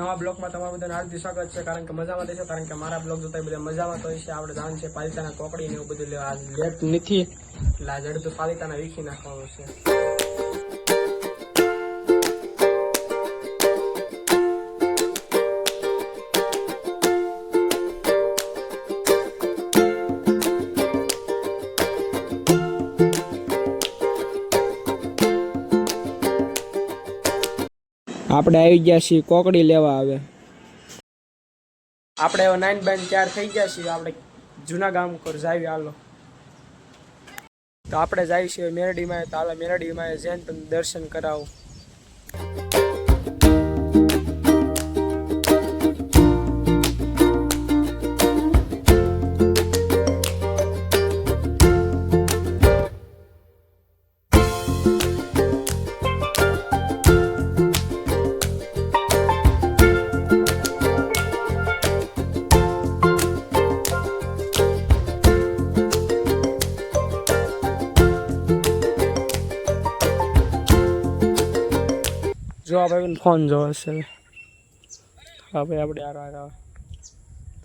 નવા બ્લોગમાં તમારું બધાને હાર્દિક સ્વાગત છે. કારણ કે મજામાં દેશો કારણ કે મારા બ્લોગ જોતા બધા મજામાં તો છે આપણે જાણ છે પાલિતાના કોકડી ને એવું બધું લેવા લેટ નથી. એટલે આ જડતું પાલિતાના વીખી નાખવાનું છે. આપણે આવી ગયા છીએ કોકડી લેવા આવે આપણે હવે નાઇન બેન ચાર થઈ ગયા છીએ. આપણે જૂના ગામ ઉપર જાવી હાલો. તો આપણે જાય છીએ મેરડીમાં. તો હાલો મેરડીમાં જઈને તમને દર્શન કરાવું. જો આવીને ફોન જોવે છે. હા ભાઈ આપણે આરો આરો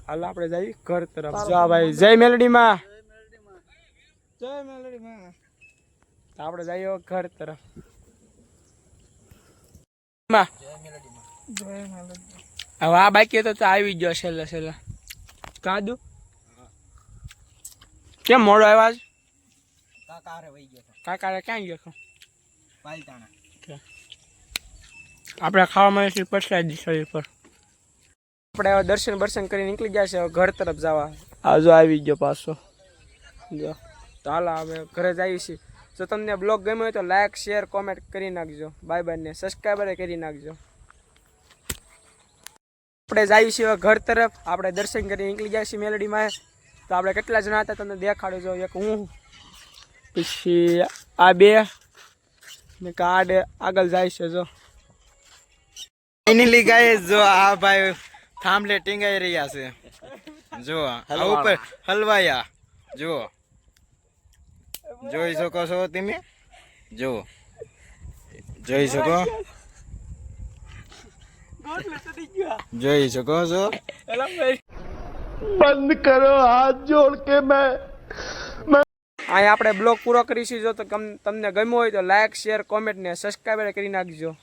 હાલ આપણે જઈએ ઘર તરફ. જવા ભાઈ જય મેલડીમાં. જય મેલડીમાં. આપણે જઈએ ઘર તરફ. હવે આ બાકી તો આવી ગયો છેલ્લે છેલ્લે. કાદુ? કેમ મોડો આવ્યો કાકા કાકા ક્યાં ગયો પાલતાણા. આપણે ખાવા મળે છે પછલા શરીર પર. આપણે હવે દર્શન બર્શન કરી નીકળી ગયા છે હવે ઘર તરફ જવા. આજો આવી ગયો પાછો. જો તો હાલ હવે ઘરે જઈએ છીએ. જો તમને બ્લોગ ગમ્યો હોય તો લાઈક શેર કોમેન્ટ કરી નાખજો. બાય બાય ને સબસ્ક્રાઈબર કરી નાખજો. આપણે જઈએ છીએ હવે ઘર તરફ. આપણે દર્શન કરી નીકળી ગયા છીએ મેલડીમાં તો આપણે કેટલા જણા હતા તમને દેખાડું જો એક હું પછી આ બે ને કાર્ડ આગળ જાય છે જો. ફાઇનલી ગાઈસ જો આ ભાઈ થાંભલે ટીંગાઈ રહ્યા છે. જો આ ઉપર હલવાયા. જો. જોઈ શકો છો તમે? જો. જોઈ શકો? જોઈ શકો છો? બંધ કરો હાથ જોડ કે મેં અહીં આપણે બ્લોગ પૂરો કરીશું. જો તો તમને ગમ્યો હોય તો લાઈક શેર કોમેન્ટ ને સબસ્ક્રાઈબ કરી નાખજો.